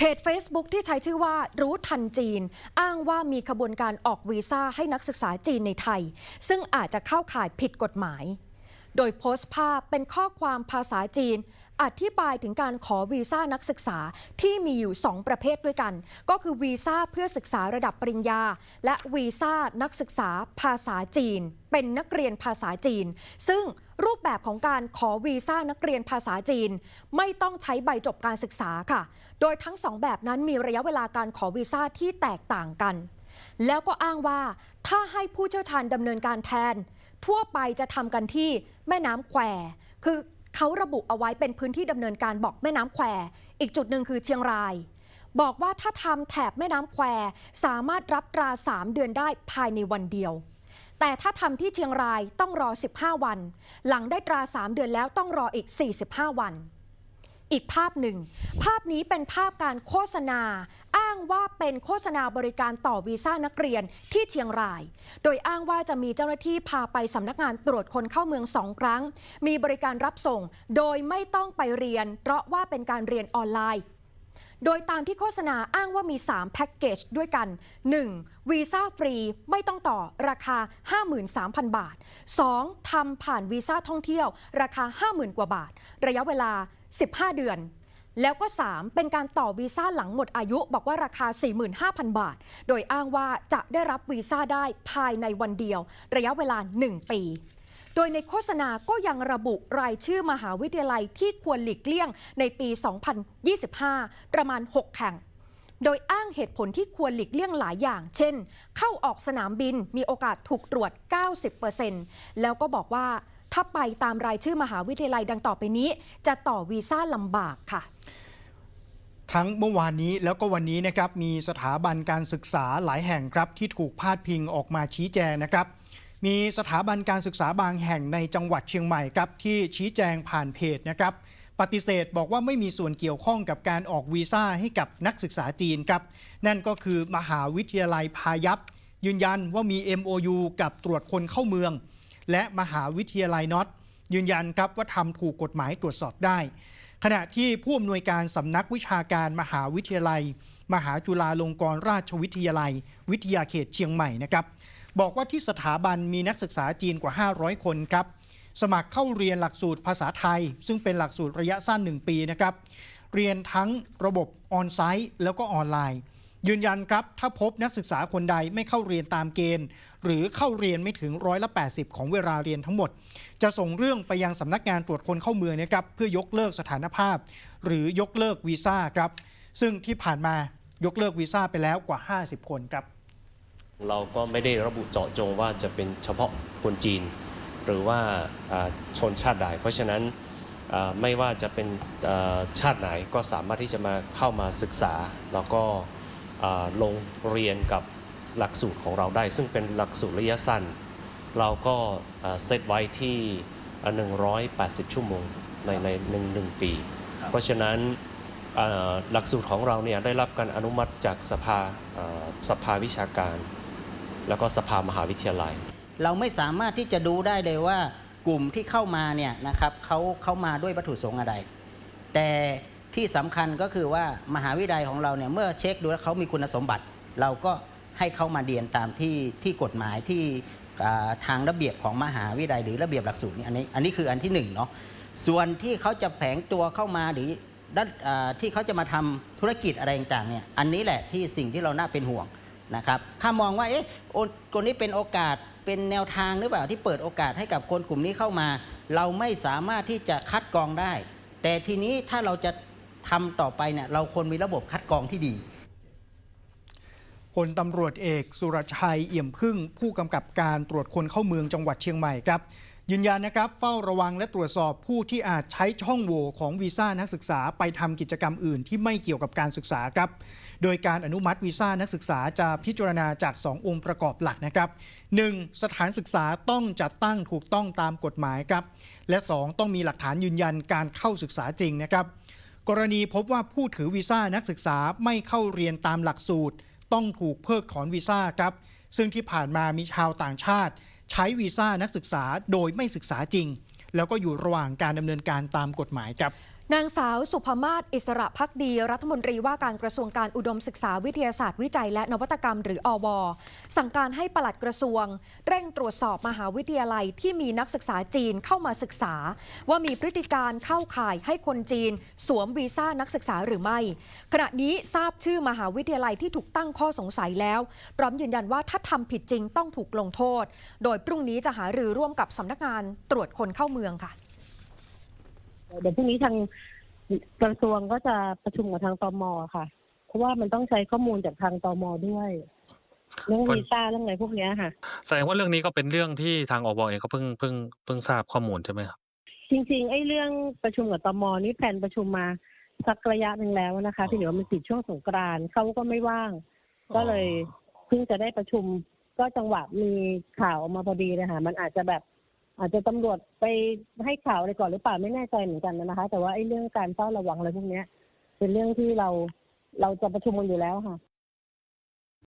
เพจ Facebook ที่ใช้ชื่อว่ารู้ทันจีน อ้างว่ามีขบวนการออกวีซ่าให้นักศึกษาจีนในไทย ซึ่งอาจจะเข้าข่ายผิดกฎหมาย โดยโพสต์ภาพเป็นข้อความภาษาจีน อธิบายถึงการขอวีซ่านักศึกษาที่มีอยู่ 2 ประเภทด้วยกัน ก็คือวีซ่าเพื่อศึกษาระดับปริญญา และวีซ่านักศึกษาภาษาจีน เป็นนักเรียนภาษาจีน ซึ่งรูปแบบของการขอวีซ่านักเรียนภาษาจีน ไม่ต้องใช้ใบจบการศึกษาค่ะ โดยทั้งสองแบบนั้นมีระยะเวลาการขอวีซ่าที่แตกต่างกัน แล้วก็อ้างว่าถ้าให้ผู้เชี่ยวชาญดำเนินการแทน ทั่วไปจะทำกันที่แม่น้ำแควคือเขาระบุเอาไว้เป็นพื้นที่ดำเนินการบอกแม่น้ำแควอีกจุดหนึ่งคือเชียงราย บอกว่าถ้าทำแถบแม่น้ำแควสามารถรับตรา 3 เดือนได้ภายในวันเดียว แต่ถ้าทำที่เชียงรายต้องรอ 15 วัน หลังได้ตรา 3 เดือนแล้วต้องรออีก 45 วัน อีกภาพหนึ่ง ภาพนี้เป็นภาพการโฆษณา อ้างว่าเป็นโฆษณาบริการต่อวีซ่านักเรียนที่เชียงราย โดยอ้างว่าจะมีเจ้าหน้าที่พาไปสำนักงานตรวจคนเข้าเมืองสองครั้ง มีบริการรับส่ง โดยไม่ต้องไปเรียน เพราะว่าเป็นการเรียนออนไลน์ โดยตามที่โฆษณาอ้างว่ามี 3 แพ็กเกจด้วยกัน 1. วีซ่าฟรีไม่ต้องต่อราคา 53,000 บาท 2. ทำผ่านวีซ่าท่องเที่ยว ราคา 50,000 กว่าบาท ระยะเวลา 15 เดือนแล้วก็ 3 เป็นการต่อวีซ่าหลังหมดอายุบอกว่าราคา 45,000 บาท โดยอ้างว่าจะได้รับวีซ่าได้ภายในวันเดียว ระยะเวลา 1 ปี โดยในโฆษณาก็ยังระบุรายชื่อมหาวิทยาลัยที่ควรหลีกเลี่ยงในปี 2025 ประมาณ 6 แห่ง โดยอ้างเหตุผลที่ควรหลีกเลี่ยงหลายอย่าง เช่น เข้าออกสนามบินมีโอกาสถูกตรวจ 90%แล้วก็บอกว่าถ้าไปตามรายชื่อมหาวิทยาลัยดังต่อไปนี้ จะต่อวีซ่าลำบากค่ะทั้งเมื่อวานนี้แล้วก็วันนี้นะครับมีสถาบันการศึกษาหลายแห่งครับที่ถูกพาดพิงออกมาชี้แจงนะครับ มีสถาบันการศึกษาบางแห่งในจังหวัดเชียงใหม่ครับที่ชี้แจงผ่านเพจนะครับ ปฏิเสธบอกว่าไม่มีส่วนเกี่ยวข้องกับการออกวีซ่าให้กับนักศึกษาจีนครับ นั่นก็คือมหาวิทยาลัยพายัพยืนยันว่ามี MOU กับตรวจคนเข้าเมือง และมหาวิทยาลัยน็อตยืนยันครับว่าทำถูกกฎหมายตรวจสอบได้ ขณะที่ผู้อำนวยการสำนักวิชาการมหาวิทยาลัย มหาจุฬาลงกรณราชวิทยาลัย วิทยาเขตเชียงใหม่นะครับ บอกว่าที่สถาบันมีนักศึกษาจีนกว่า 500 คนครับ สมัครเข้าเรียนหลักสูตรภาษาไทย ซึ่งเป็นหลักสูตรระยะสั้น 1 ปีนะครับ เรียนทั้งระบบออนไซต์แล้วก็ออนไลน์ ยืนยันครับ ถ้าพบนักศึกษาคนใดไม่เข้าเรียนตามเกณฑ์ หรือเข้าเรียนไม่ถึงร้อยละ 80 ของเวลาเรียนทั้งหมด จะส่งเรื่องไปยังสำนักงานตรวจคนเข้าเมืองนะครับเพื่อยกเลิกสถานภาพ หรือยกเลิกวีซ่าครับซึ่งที่ผ่านมายกเลิกวีซ่าไปแล้วกว่า 50 คนครับ เราก็ไม่ได้ระบุเจาะจงว่าจะเป็นเฉพาะคนจีน หรือว่าอ่าชนชาติใด เพราะฉะนั้นอ่าไม่ว่าจะเป็นอ่าชาติไหนก็สามารถที่จะมาเข้ามาศึกษา แล้วก็อ่าลงเรียนกับหลักสูตรของเราได้ ซึ่งเป็นหลักสูตรระยะสั้น เราก็อ่าเซตไว้ที่อ่า180 ชั่วโมงในในหนึ่งหนึ่งปี เพราะฉะนั้นอ่าหลักสูตรของเราเนี่ยได้รับการอนุมัติจากสภาอ่าสภาวิชาการ แล้วก็สภามหาวิทยาลัย เราไม่สามารถที่จะดูได้เลยว่ากลุ่มที่เข้ามาเนี่ยนะครับเขาเขามาด้วยวัตถุประสงค์อะไร แต่ที่สำคัญก็คือว่ามหาวิทยาลัยของเราเนี่ยเมื่อเช็คดูแล้วเขามีคุณสมบัติ เราก็ให้เขามาเรียนตามที่ที่กฎหมายที่ทางระเบียบของมหาวิทยาลัยหรือระเบียบหลักสูตรนี่อันนี้อันนี้คืออันที่หนึ่งเนาะส่วนที่เขาจะแผงตัวเข้ามาหรือที่เขาจะมาทำธุรกิจอะไรต่างๆเนี่ยอันนี้แหละที่สิ่งที่เราน่าเป็นห่วง นะครับถ้ามองว่าเอ๊ะคนนี้เป็นโอกาสเป็นแนวทางหรือเปล่าที่เปิดโอกาสให้กับคนกลุ่มนี้เข้ามา เราไม่สามารถที่จะคัดกรองได้ แต่ทีนี้ถ้าเราจะทำต่อไปเนี่ยเราควรมีระบบคัดกรองที่ดี ลตำรวจเอก สุรชัยเอี่ยมพึ่ง ผู้กำกับการตรวจคนเข้าเมืองจังหวัดเชียงใหม่ครับ ยืนยันนะครับ เฝ้าระวังและตรวจสอบผู้ที่อาจใช้ช่องโหว่ของวีซ่านักศึกษาไปทำกิจกรรมอื่นที่ไม่เกี่ยวกับการศึกษาครับ โดยการอนุมัติวีซ่านักศึกษาจะพิจารณาจาก 2 องค์ประกอบหลักนะครับ 1. สถานศึกษาต้องจัดตั้งถูกต้องตามกฎหมายครับ และ 2 ต้องมีหลักฐานยืนยันการเข้าศึกษาจริงนะครับกรณีพบว่าผู้ถือวีซ่านักศึกษาไม่เข้าเรียนตามหลักสูตร ต้องถูกเพิกถอนวีซ่าครับ ซึ่งที่ผ่านมามีชาวต่างชาติ ใช้วีซ่านักศึกษาโดยไม่ศึกษาจริง แล้วก็อยู่ระหว่างการดำเนินการตามกฎหมายครับ นางสาวสุภมาศอิสระพักดี รัฐมนตรีว่าการกระทรวงการอุดมศึกษาวิทยาศาสตร์วิจัย และนวัตกรรมหรืออว สั่งการให้ปลัดกระทรวง เร่งตรวจสอบมหาวิทยาลัยที่มีนักศึกษาจีนเข้ามาศึกษา ว่ามีพฤติการเข้าข่ายให้คนจีน สวมวีซ่านักศึกษาหรือไม่ ขณะนี้ทราบชื่อมหาวิทยาลัยที่ถูกตั้งข้อสงสัยแล้วพร้อมยืนยันว่าถ้าทำผิดจริงต้องถูกลงโทษ โดยพรุ่งนี้จะหารือร่วมกับสำนักงานตรวจคนเข้าเมืองค่ะ เดี๋ยวพรุ่งนี้ทางกระทรวงก็จะประชุมกับทางตมค่ะ เพราะว่ามันต้องใช้ข้อมูลจากทางตมด้วยเรื่องคนวีซ่าเรื่องอะไรพวกเนี้ยค่ะ แสดงว่าเรื่องนี้ก็เป็นเรื่องที่ทางอบเองก็เพิ่งเพิ่งเพิ่งทราบข้อมูลใช่ไหมครับ จริงๆไอ้เรื่องประชุมกับตมนี่แผนประชุมมาสักระยะหนึ่งแล้วนะคะอ๋อที่เหลือมันติดช่วงสงกรานต์เขาก็ไม่ว่าง ก็เลยเพิ่งจะได้ประชุมก็จังหวะมีข่าวออกมาพอดีเลยค่ะมันอาจจะแบบ อาจจะตำรวจไปให้ข่าวอะไรก่อนหรือเปล่าไม่แน่ใจเหมือนกันนะคะ แต่ว่าไอ้เรื่องการเฝ้าระวังอะไรพวกเนี้ย เป็นเรื่องที่เราเราจะประชุมกันอยู่แล้วค่ะ